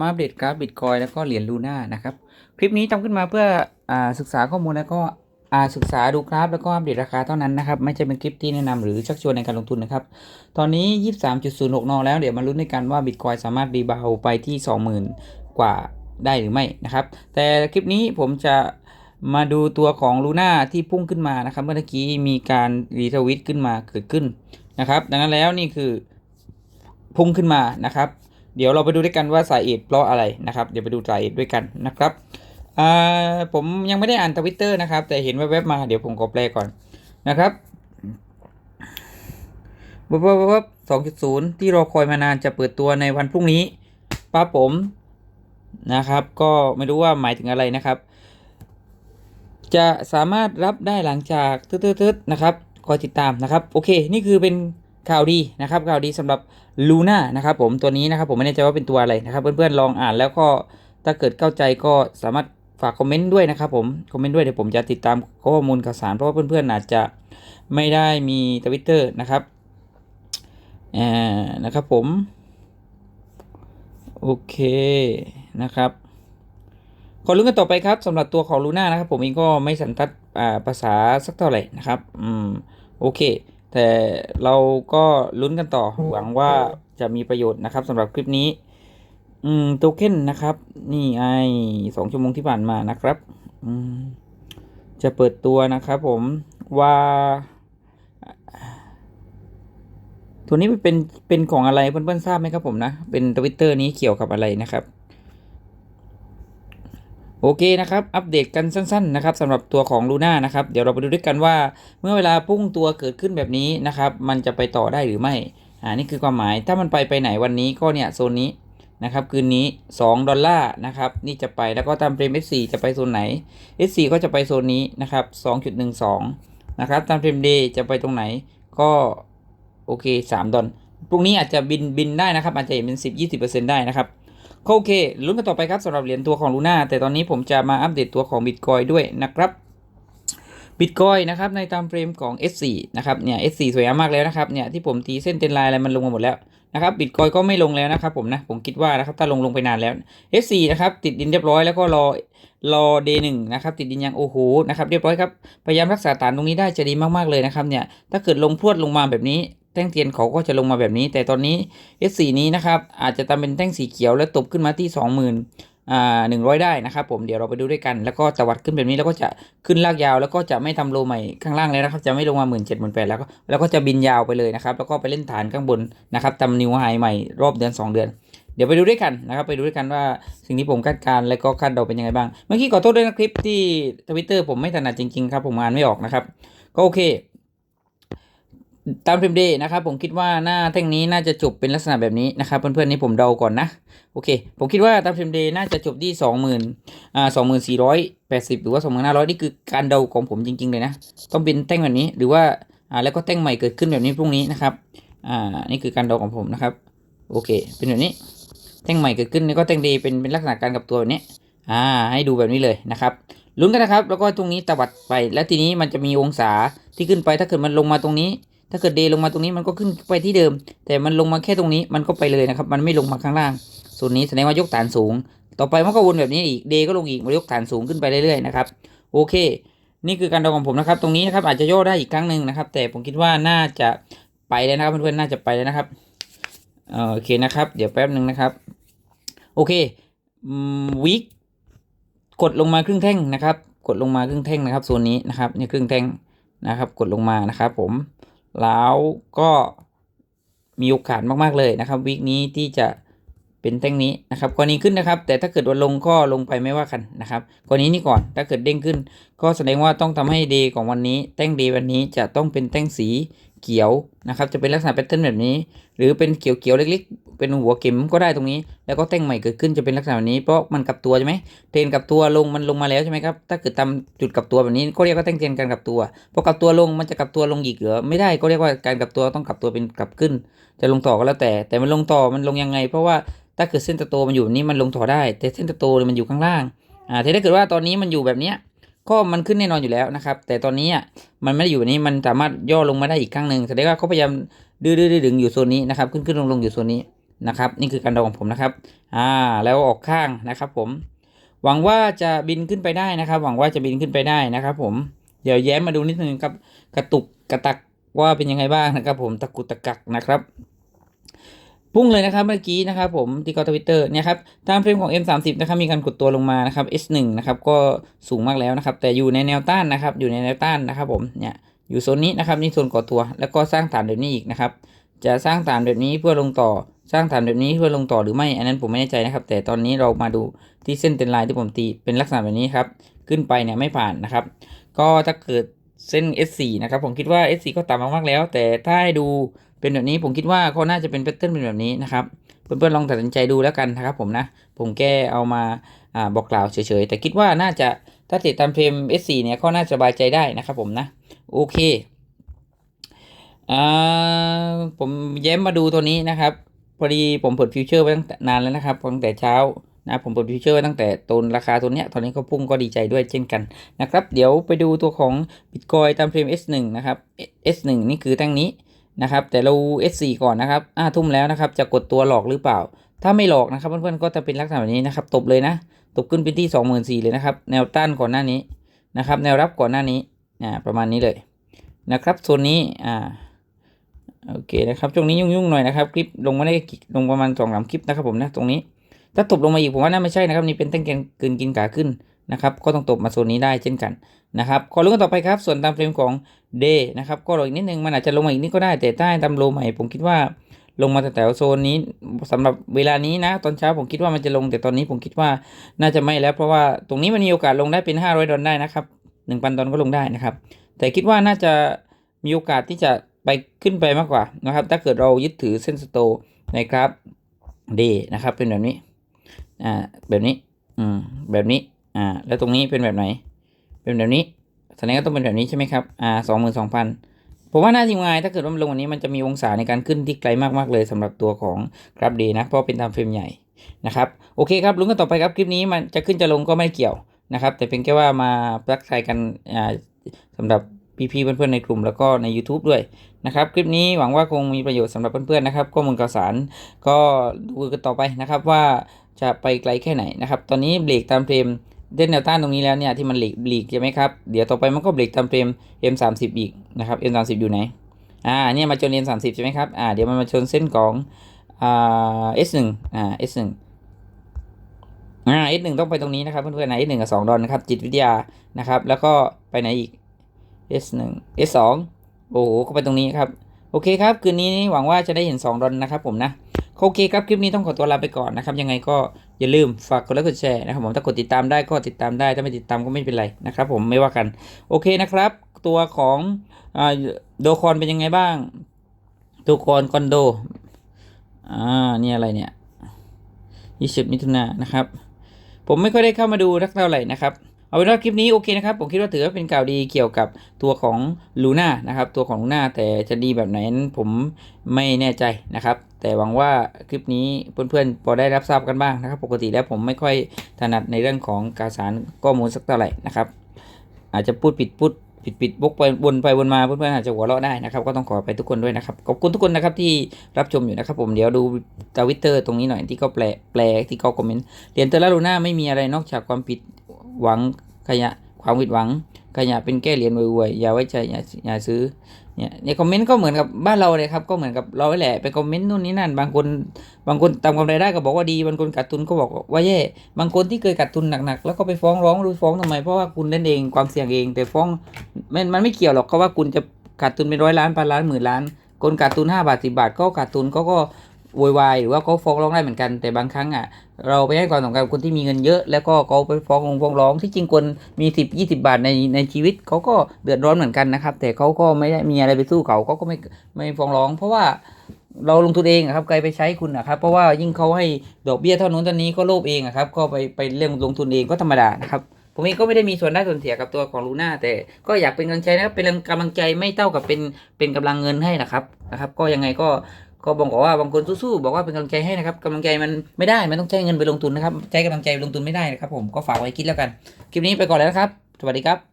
มาอัปเดตกราฟบิตคอยแล้วก็เหรียญลูน่านะครับ คลิปนี้ทำขึ้นมาเพื่ออศึกษาข้อมูลแล้วก็ศึกษาดูกราฟแล้วก็อัปเดตราคาเท่านั้นนะครับ ไม่ใช่เป็นคลิปที่แนะนำหรือชักชวนในการลงทุนนะครับ ตอนนี้ 23.06 นอแล้วเดี๋ยวมาลุ้นในกันว่าบิตคอยสามารถรีบาวไปที่ 20,000 กว่าได้หรือไม่นะครับ แต่คลิปนี้ผมจะมาดูตัวของลูน่าที่พุ่งขึ้นมานะครับ เมื่อกี้มีการรีทวิตขึ้นมาเกิดขึ้นนะครับ ดังนั้นแล้วนี่คือพุ่งขึ้นมานะครับ เดี๋ยวเราไปดูด้วยกันว่าสาเหตุเพราะอะไรนะครับ เดี๋ยวไปดูสาเหตุด้วยกันนะครับผมยังไม่ได้อ่านทวิตเตอร์นะครับ แต่เห็นแวบๆมาเดี๋ยวผมขอแปลก่อนนะครับวับวับวับสองจุดศูนย์ที่รอคอยมานานจะเปิดตัวในวันพรุ่งนี้ป้าผมนะครับ ก็ไม่รู้ว่าหมายถึงอะไรนะครับ จะสามารถรับได้หลังจากตืดๆนะครับคอยติดตามนะครับ โอเค นี่คือเป็น ข่าวดีนะครับข่าวดีสำหรับลูน่านะครับผมตัวนี้นะครับผมไม่แน่ใจว่าเป็นตัวอะไรนะครับเพื่อนๆลองอ่านแล้วก็ถ้าเกิดเข้าใจก็สามารถฝากคอมเมนต์ด้วยนะครับผมคอมเมนต์ด้วยเดี๋ยวผมจะติดตามข้อมูลข่าวสารเพราะว่าเพื่อนๆอาจจะไม่ได้มีทวิตเตอร์นะครับอ่านะครับผมโอเคนะครับขอลุ้นกันต่อไปครับสำหรับตัวของลูน่านะครับผมเองก็ไม่สันทัดภาษาสักเท่าไหร่นะครับอืมโอเค แต่เราก็ลุ้นกันต่อหวังว่าจะมีประโยชน์นะครับสำหรับคลิปนี้ อืมโทเค็นนะครับ นี่ไอสองชั่วโมงที่ผ่านมานะครับ อืมจะเปิดตัวนะครับผมว่า ตัวนี้เป็นเป็นของอะไรเพื่อนๆทราบไหมครับผมนะ เป็นทวิตเตอร์นี้เกี่ยวกับอะไรนะครับ โอเคนะครับ อัปเดตกันสั้นๆนะครับสำหรับตัวของลูน่านะครับ เดี๋ยวเราไปดูด้วยกันว่า เมื่อเวลาพุ่งตัวเกิดขึ้นแบบนี้นะครับ มันจะไปต่อได้หรือไม่ อ่า นี่คือความหมาย ถ้ามันไปไปไหนวันนี้ก็เนี่ยโซนนี้นะครับ คืนนี้ 2 ดอลลาร์นะครับ นี่จะไป แล้วก็ตามเฟรม S4 จะไปโซนไหน S4 ก็จะไปโซนนี้นะครับ 2.12 นะครับ ตามเฟรม D จะไปตรงไหน ก็โอเค 3 ดอล พรุ่งนี้อาจจะบินบินได้นะครับ อาจจะเห็นเป็น 10-20%ได้นะครับ โอเคลุ้นกันต่อไปครับสำหรับเหรียญตัวของลูน่าแต่ตอนนี้ผมจะมาอัปเดตตัวของบิตคอยด้วยนะครับบิตคอยนะครับในตามเฟรมของ S4 นะครับเนี่ย S4 สวยงามมากแล้วนะครับเนี่ยที่ผมตีเส้นเต็นไลน์อะไรมันลงมาหมดแล้วนะครับบิตคอยก็ไม่ลงแล้วนะครับผมนะผมคิดว่านะครับถ้าลงลงไปนานแล้ว S4 นะครับติดดินเรียบร้อยแล้วก็รอรอ D1 นะครับติดดินยังโอ้โหนะครับเรียบร้อยครับพยายามรักษาฐานตรงนี้ได้จะดีมากๆเลยนะครับเนี่ยถ้าเกิดลงพรวดลงมาแบบนี้ แท่งเทียนเขาก็จะลงมาแบบนี้ แต่ตอนนี้ S4 นี้นะครับอาจจะทำเป็นแท่งสีเขียวแล้วตบขึ้นมาที่ 20,000อ่าหนึ่งร้อยได้นะครับผมเดี๋ยวเราไปดูด้วยกัน แล้วก็ตวัดขึ้นแบบนี้แล้วก็จะขึ้นลากยาว แล้วก็จะไม่ทำโลใหม่ข้างล่างแล้วนะครับ จะไม่ลงมาหมื่นเจ็ดหมื่นแปดแล้วก็แล้วก็จะบินยาวไปเลยนะครับ แล้วก็ไปเล่นฐานข้างบนนะครับทำนิวไฮใหม่รอบเดือน 2 เดือนเดี๋ยวไปดูด้วยกันนะครับไปดูด้วยกันว่าสิ่งที่ผมคาดการณ์และก็คาดเดาเป็นยังไงบ้าง เมื่อกี้ขอโทษด้วยนะคลิปที่ทวิตเตอร์ผมไม่ถนัดจริงๆครับผมอ่านไม่ออกนะครับ ก็โอเค ตามเฟรมเดย์นะครับผมคิดว่าหน้าแท่งนี้น่าจะจบเป็นลักษณะแบบนี้นะครับเพื่อนๆนี่ผมเดาก่อนนะโอเค ผมคิดว่าตามเฟรมเดย์น่าจะจบที่สองหมื่นอ่าสองหมื่นสี่ร้อยแปดสิบหรือว่าสองหมื่นห้าร้อยนี่คือการเดาของผมจริง ๆ เลยนะ ต้องเป็นแท่งแบบนี้หรือว่าอ่าแล้วก็แท่งใหม่เกิดขึ้นแบบนี้พรุ่งนี้นะครับอ่านี่คือการเดาของผมนะครับโอเค เป็นแบบนี้ แท่งใหม่เกิดขึ้นนี่ก็แท่งดย์เป็นเป็นลักษณะการกลับตัวแบบนี้อ่าให้ดูแบบนี้เลยนะครับลุ้นกันนะครับ แล้วก็ตรงนี้ตวัดไป แล้วทีนี้มันจะมีองศาที่ขึ้นไปถ้าเกิดมันลงมาตรงนี้ ถ้าเกิดเดลงมาตรงนี้มันก็ขึ้นไปที่เดิม แต่มันลงมาแค่ตรงนี้มันก็ไปเลยนะครับ มันไม่ลงมาข้างล่างส่วนนี้แสดงว่ายกฐานสูง ต่อไปมันก็วนแบบนี้อีกเดก็ลงอีกมันยกฐานสูงขึ้นไปเรื่อยๆนะครับโอเค นี่คือการเดาของผมนะครับ ตรงนี้นะครับอาจจะย่อได้อีกครั้งหนึ่งนะครับ แต่ผมคิดว่าน่าจะไปแล้วนะครับเพื่อนๆน่าจะไปแล้วนะครับเออโอเคนะครับ เดี๋ยวแป๊บหนึ่งนะครับ โอเควิกกดลงมาครึ่งแท่งนะครับ กดลงมาครึ่งแท่งนะครับโซนนี้นะครับนี่ครึ่งแท่งนะครับ กดลงมานะครับ ผม แล้วก็มีโอกาสมากๆเลยนะครับวีคนี้ที่จะเป็นแท่งนี้นะครับกรณีขึ้นนะครับ แต่ถ้าเกิดว่าลงก็ลงไปไม่ว่ากันนะครับกรณีนี้ก่อนถ้าเกิดเด้งขึ้น ก็แสดงว่าต้องทำให้เดย์ของวันนี้ แท่งเดย์วันนี้จะต้องเป็นแท่งสี เขียวนะครับจะเป็นลักษณะแพทเทิร์นแบบนี้ หรือเป็นเขียวๆเล็กๆ เป็นหัวเข็มก็ได้ตรงนี้ แล้วก็แท่งใหม่เกิดขึ้นจะเป็นลักษณะแบบนี้เพราะมันกลับตัวใช่ไหมเทรนกลับตัวลงมันลงมาแล้วใช่ไหมครับถ้าเกิดทำจุดกลับตัวแบบนี้ก็เรียกว่าแท่งเทนการกลับตัวพอกลับตัวลงมันจะกลับตัวลงอีกเหรอไม่ได้ก็เรียกว่าการกลับตัวต้องกลับตัวเป็นกลับขึ้น จะลงต่อก็แล้วแต่ แต่มันลงต่อมันลงยังไง เพราะว่าถ้าเกิดเส้นตะโตมันอยู่แบบนี้มันลงต่อได้ แต่เส้นตะโตมันอยู่ข้างล่างอ่าถ้าเกิดว่าตอนนี้มันอยู่แบบเนี้ย ก็มันขึ้นแน่นอนอยู่แล้วนะครับ แต่ตอนนี้อะมันไม่ได้อยู่แบบนี้มันสามารถย่อลงมาได้อีกครั้งหนึ่งแสดงว่าเขาพยายามดื้อๆดึงอยู่โซนนี้นะครับ ขึ้นขึ้นลงลงๆอยู่โซนนี้นะครับ นี่คือการเดาของผมนะครับ อ่า แล้วออกข้างนะครับ ผม หวังว่าจะบินขึ้นไปได้นะครับ หวังว่าจะบินขึ้นไปได้นะครับ ผม เดี๋ยวแย้มมาดูนิดนึงครับ กระตุกกระตักว่าเป็นยังไงบ้างนะครับ ผมตะกุตะกักนะครับ พุ่งเลยนะครับเมื่อกี้นะครับผมที่กอทวิตเตอร์เนี่ยครับตามเฟรมของ M30 นะครับมีการกดตัวลงมานะครับ S1 นะครับก็สูงมากแล้วนะครับ แต่อยู่ในแนวต้านนะครับ อยู่ในแนวต้านนะครับผมเนี่ยอยู่โซนนี้นะครับนี่โซนก่อตัว แล้วก็สร้างฐานแบบนี้อีกนะครับ จะสร้างฐานแบบนี้เพื่อลงต่อสร้างฐานแบบนี้เพื่อลงต่อหรือไม่ อันนั้นผมไม่แน่ใจนะครับ แต่ตอนนี้เรามาดูที่เส้นเต็นไลน์ที่ผมตีเป็นลักษณะแบบนี้ครับขึ้นไปเนี่ยไม่ผ่านนะครับ ก็ถ้าเกิดเส้น S4 นะครับผมคิดว่า S4 ก็ต่ำมากๆแล้ว แต่ถ้าให้ดู เป็นแบบนี้ผมคิดว่าเขาน่าจะเป็นแพทเทิร์นเป็นแบบนี้นะครับเพื่อนๆลองตัดสินใจดูแล้วกันนะครับผมนะผมแก้เอามาอ่าบอกกล่าวเฉยๆ แต่คิดว่าน่าจะถ้าติดตามเฟรม S4 เนี่ยเขาน่าจะสบายใจได้นะครับผมนะโอเคอ่าผมแย้มมาดูตัวนี้นะครับพอดีผมเปิดฟิวเจอร์ไว้ตั้งนานแล้วนะครับตั้งแต่เช้านะผมเปิดฟิวเจอร์ไว้ตั้งแต่ต้นราคาตัวเนี้ยตอนนี้ก็พุ่งก็ดีใจด้วยเช่นกันนะครับ เดี๋ยวไปดูตัวของ Bitcoin ตามเฟรม S1 นะครับ S1 นี่คือตั้งนี้ นะครับแต่เรา S4 ก่อนนะครับอ่าทุ่มแล้วนะครับจะกดตัวหลอกหรือเปล่า ถ้าไม่หลอกนะครับเพื่อนๆก็จะเป็นลักษณะแบบนี้นะครับตบเลยนะตบขึ้นไปที่ 24,000เลยนะครับแนวต้านก่อนหน้านี้นะครับแนวรับก่อนหน้านี้อ่าประมาณนี้เลยนะครับโซนนี้อ่าโอเคนะครับช่วงนี้ยุ่งๆหน่อยนะครับคลิปลงมาได้ลงประมาณสองสามคลิปนะครับผมนะตรงนี้ ถ้าตบลงมาอีกผมว่าน่าไม่ใช่นะครับนี่เป็นตั้งแกนเกินกินขาขึ้น นะครับก็ต้องตบมาโซนนี้ได้เช่นกันนะครับขอลุ้นกันต่อไปครับ ส่วนตามเฟรมของ Day นะครับก็รออีกนิดนึงมันอาจจะลงมาอีกนิดก็ได้แต่ใต้ตามโลใหม่ผมคิดว่าลงมาแต่แถวโซนนี้สำหรับเวลานี้นะ ตอนเช้าผมคิดว่ามันจะลงแต่ตอนนี้ผมคิดว่าน่าจะไม่แล้วเพราะว่าตรงนี้มันมีโอกาสลงได้เป็น 500 ดอลได้นะครับ 1,000 ดอลก็ลงได้นะครับ แต่คิดว่าน่าจะมีโอกาสที่จะไปขึ้นไปมากกว่านะครับ ถ้าเกิดเรายึดถือเส้นสโตในกราฟเดนะครับเป็นแบบนี้อ่าแบบนี้อืมแบบนี้ อ่า แล้วตรงนี้เป็นแบบไหน เป็นแบบนี้แสดงก็ต้องเป็นแบบนี้ใช่ไหมครับ อ่าสองหมื่นสองพันผมว่าน่าจริงไงถ้าเกิดว่ามันลงวันนี้มันจะมีองศาในการขึ้นที่ไกลมากๆเลยสำหรับตัวของกราฟเดนะ เพราะเป็นตามเฟรมใหญ่นะครับ โอเคครับลุ้นกันต่อไปครับ คลิปนี้มันจะขึ้นจะลงก็ไม่เกี่ยวนะครับ แต่เป็นแค่ว่ามาปลักใส่กันอ่าสำหรับพี่ๆเพื่อนๆในกลุ่มแล้วก็ใน YouTube ด้วยนะครับ คลิปนี้หวังว่าคงมีประโยชน์สำหรับเพื่อนๆนะครับข้อมูลข่าวสารก็ดูกันต่อไปนะครับว่าจะไปไกลแค่ไหนนะครับ ตอนนี้เบรกตามเฟรม เด่นแนวต้านตรงนี้แล้วเนี่ยที่มันหลีกหลีกใช่ไหมครับ เดี๋ยวต่อไปมันก็เบรกตามเฟรม M30 อีกนะครับ M30 อยู่ไหน อ่าเนี่ยมาชน M30 ใช่ไหมครับ อ่าเดี๋ยวมันมาชนเส้นของอ่า S1 อ่า S1 อ่า S1 ต้องไปตรงนี้นะครับเพื่อนๆนะ S1 กับ 2 ดอลนะครับจิตวิทยานะครับ แล้วก็ไปไหนอีก S1 S2 โอ้โหก็ไปตรงนี้ครับ โอเคครับ คืนนี้หวังว่าจะได้เห็น 2 ดอลนะครับผมนะ โอเคครับ คลิปนี้ต้องขอตัวลาไปก่อนนะครับ ยังไงก็ อย่าลืมฝากกดไลค์กดแชร์นะครับผมถ้ากดติดตามได้ก็ติดตามได้ถ้าไม่ติดตามก็ไม่เป็นไรนะครับผมไม่ว่ากันโอเคนะครับ ตัวของอโดคอนเป็นยังไงบ้างโดคอนคอนโดอ่านี่อะไรเนี่ยยี่สิบมิถุนายนนะครับ ผมไม่ค่อยได้เข้ามาดูรักเท่าไหร่นะครับเอาเป็นว่าคลิปนี้โอเคนะครับ ผมคิดว่าถือว่าเป็นข่าวดีเกี่ยวกับตัวของลูน่านะครับ ตัวของลูน่าแต่จะดีแบบไหนนั้นผมไม่แน่ใจนะครับ แต่หวังว่าคลิปนี้เพื่อนๆพอได้รับทราบกันบ้างนะครับ ปกติแล้วผมไม่ค่อยถนัดในเรื่องของการสารข้อมูลสักเท่าไหร่นะครับ อาจจะพูดผิดพูดผิดผิดบกไปวนไปวนมาเพื่อนๆอาจจะหัวเราะได้นะครับก็ต้องขอไปทุกคนด้วยนะครับขอบคุณทุกคนนะครับที่รับชมอยู่นะครับ ผมเดี๋ยวดูทวิตเตอร์ตรงนี้หน่อยที่เขาแปลแปลที่เขาคอมเมนต์เหรียญเตอร์ลาลูน่าไม่มีอะไรนอกจากความผิดหวังขยะความผิดหวัง ขยะเป็นแก้เหรียญรวยๆอย่าไว้ใจอย่าอย่าซื้อเนี่ยในคอมเมนต์ก็เหมือนกับบ้านเราเลยครับก็เหมือนกับเราแหละไปคอมเมนต์นู่นนี่นั่น บางคนบางคนตามกำไรได้ก็บอกว่าดีบางคนขาดทุนก็บอกว่าแย่บางคนที่เคยขาดทุนหนักๆแล้วก็ไปฟ้องร้องรู้ฟ้องทำไมเพราะว่าคุณเล่นเองความเสี่ยงเอง แต่ฟ้องมันมันไม่เกี่ยวหรอกเขาว่าคุณจะขาดทุนเป็นร้อยล้านพันล้านหมื่นล้านคนขาดทุนห้าบาทสิบาทก็ขาดทุนเขาก็ โวยวายหรือว่าเขาฟ้องร้องได้เหมือนกัน แต่บางครั้งอะเราไปให้ความสำคัญกับคนที่มีเงินเยอะ แล้วก็เขาไปฟ้องร้องฟ้องร้องที่จริงคนมีสิบยี่สิบาทในในชีวิตเขาก็เดือดร้อนเหมือนกันนะครับ แต่เขาก็ไม่ได้มีอะไรไปสู้เขาเขาก็ไม่ไม่ฟ้องร้อง เพราะว่าเราลงทุนเองครับใครไปใช้คุณนะครับ เพราะว่ายิ่งเขาให้ดอกเบี้ยเท่านู้นเท่านี้ก็โลภเองครับก็ไปไปเรื่องลงทุนเองก็ธรรมดานะครับผมเองก็ไม่ได้มีส่วนได้ส่วนเสียกับตัวของลูน่าแต่ก็อยากเป็นกำลังใจนะครับเป็นกำลังใจไม่เท่ากับเป็นเป็นกำลังเงินให้นะครับนะครับ ก็ยังไงก็ ก็บอกว่าบางคนสู้ๆบอกว่าเป็นกำลังใจให้นะครับกำลังใจมันไม่ได้มันต้องใช้เงินไปลงทุนนะครับใช้กำลังใจลงทุนไม่ได้นะครับผมก็ฝากไว้คิดแล้วกัน คลิปนี้ไปก่อนแล้วนะครับ สวัสดีครับ